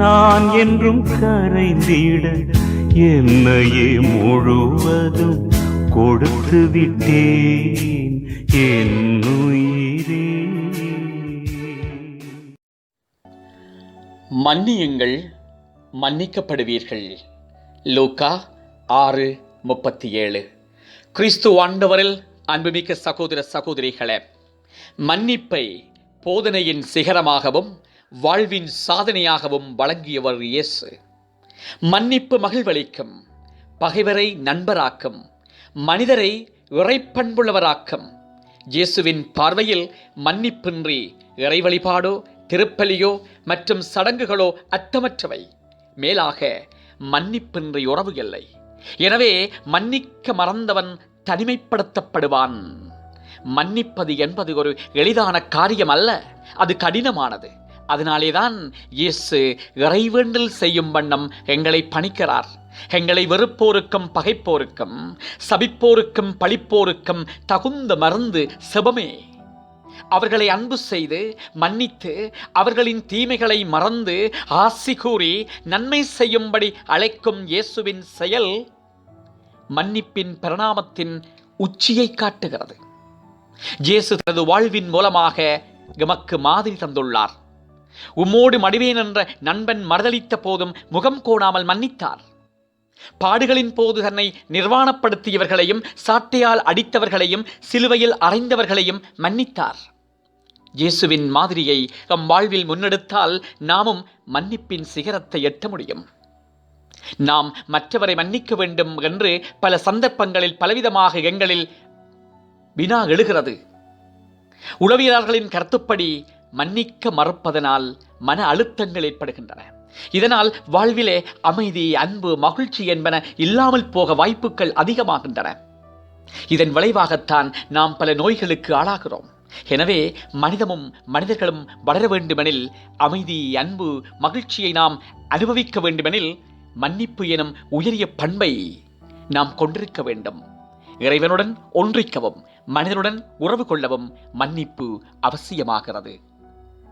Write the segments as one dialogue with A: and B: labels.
A: நான் என்றும் கரைந்திட என்னையே முழுவதும் கொடுத்து விட்டேன் என் உயிரே.
B: மன்னியுங்கள் மன்னிக்கப்படுவீர்கள். லூக்கா ஆறு முப்பத்தி ஏழு. கிறிஸ்து ஆண்டவரில் அன்புமிக்க சகோதர சகோதரிகளே மன்னிப்பை போதனையின் சிகரமாகவும் வாழ்வின் சாதனையாகவும் வழங்கியவர் இயேசு. மன்னிப்பு மகிழ்வளிக்கும் பகைவரை நண்பராக்கும் மனிதரை இறைப்பண்புள்ளவராக்கும். இயேசுவின் பார்வையில் மன்னிப்பின்றி இறை வழிபாடோ திருப்பலியோ மற்றும் சடங்குகளோ அர்த்தமற்றவை. மேலாக மன்னிப்பின்றி உறவு இல்லை. எனவே மன்னிக்க மறந்தவன் தனிமைப்படுத்தப்படுவான். மன்னிப்பது என்பது ஒரு எளிதான காரியம் அல்ல அது கடினமானது. அதனாலேதான் இயேசு இறைவேண்டல் செய்யும் வண்ணம் எங்களை பணிக்கிறார். எங்களை வெறுப்போருக்கும் பகைப்போருக்கும் சபிப்போருக்கும் பழிப்போருக்கும் தகுந்த மருந்து செபமே. அவர்களை அன்பு செய்து மன்னித்து அவர்களின் தீமைகளை மறந்து ஆசி கூறி நன்மை செய்யும்படி அழைக்கும் இயேசுவின் செயல் மன்னிப்பின் பரிணாமத்தின் உச்சியை காட்டுகிறது. இயேசு தனது வாழ்வின் மூலமாக எமக்கு மாதிரி தந்துள்ளார். உம்மோடு மடிவேன் என்ற நண்பன் மறுதளித்த போதும் முகம் கோணாமல் மன்னித்தார். பாடுகளின் போது தன்னை நிர்வாணப்படுத்தியவர்களையும் சாட்டையால் அடித்தவர்களையும் சிலுவையில் அறைந்தவர்களையும் மன்னித்தார். இயேசுவின் மாதிரியை நம் வாழ்வில் முன்னெடுத்தால் நாமும் மன்னிப்பின் சிகரத்தை எட்ட முடியும். நாம் மற்றவரை மன்னிக்க வேண்டும் என்று பல சந்தர்ப்பங்களில் பலவிதமாக எங்களில் வினா எழுகிறது. உளவியலாளர்களின் கருத்துப்படி மன்னிக்க மறப்பதனால் மன அழுத்தங்கள் ஏற்படுகின்றன. இதனால் வாழ்விலே அமைதி அன்பு மகிழ்ச்சி என்பன இல்லாமல் போக வாய்ப்புகள் அதிகமாகின்றன. இதன் விளைவாகத்தான் நாம் பல நோய்களுக்கு ஆளாகிறோம். எனவே மனிதமும் மனிதர்களும் வளர வேண்டுமெனில் அமைதி அன்பு மகிழ்ச்சியை நாம் அனுபவிக்க வேண்டுமெனில் மன்னிப்பு எனும் உயரிய பண்பை நாம் கொண்டிருக்க வேண்டும். இறைவனுடன் ஒன்றிக்கவும் மனிதனுடன் உறவு கொள்ளவும் மன்னிப்பு அவசியமாகிறது.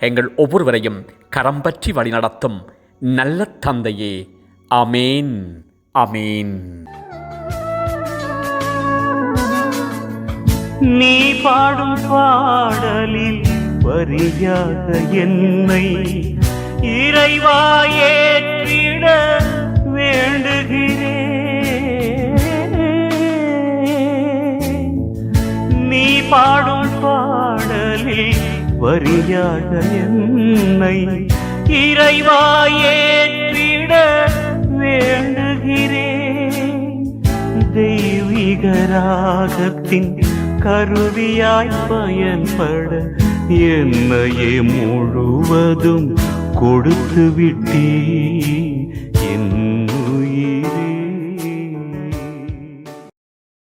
B: எங்கள் ஒவ்வொருவரையும் கரம் பற்றி வழிநடத்தும் நல்ல தந்தையே. அமேன் அமேன்
A: நீ பாடும் பாடலில் வரியாக என்னை இறைவா ஏற்றிட வேண்டுகிறேன். நீ பாடும் வரியாக என்னை இறைவாயேற்றிட வேண்டுகிறேன் தெய்வீக ராகத்தின் கருவியாய் பயன்பட என்னையே முழுவதும் கொடுத்து விட்டே என் உயிரே.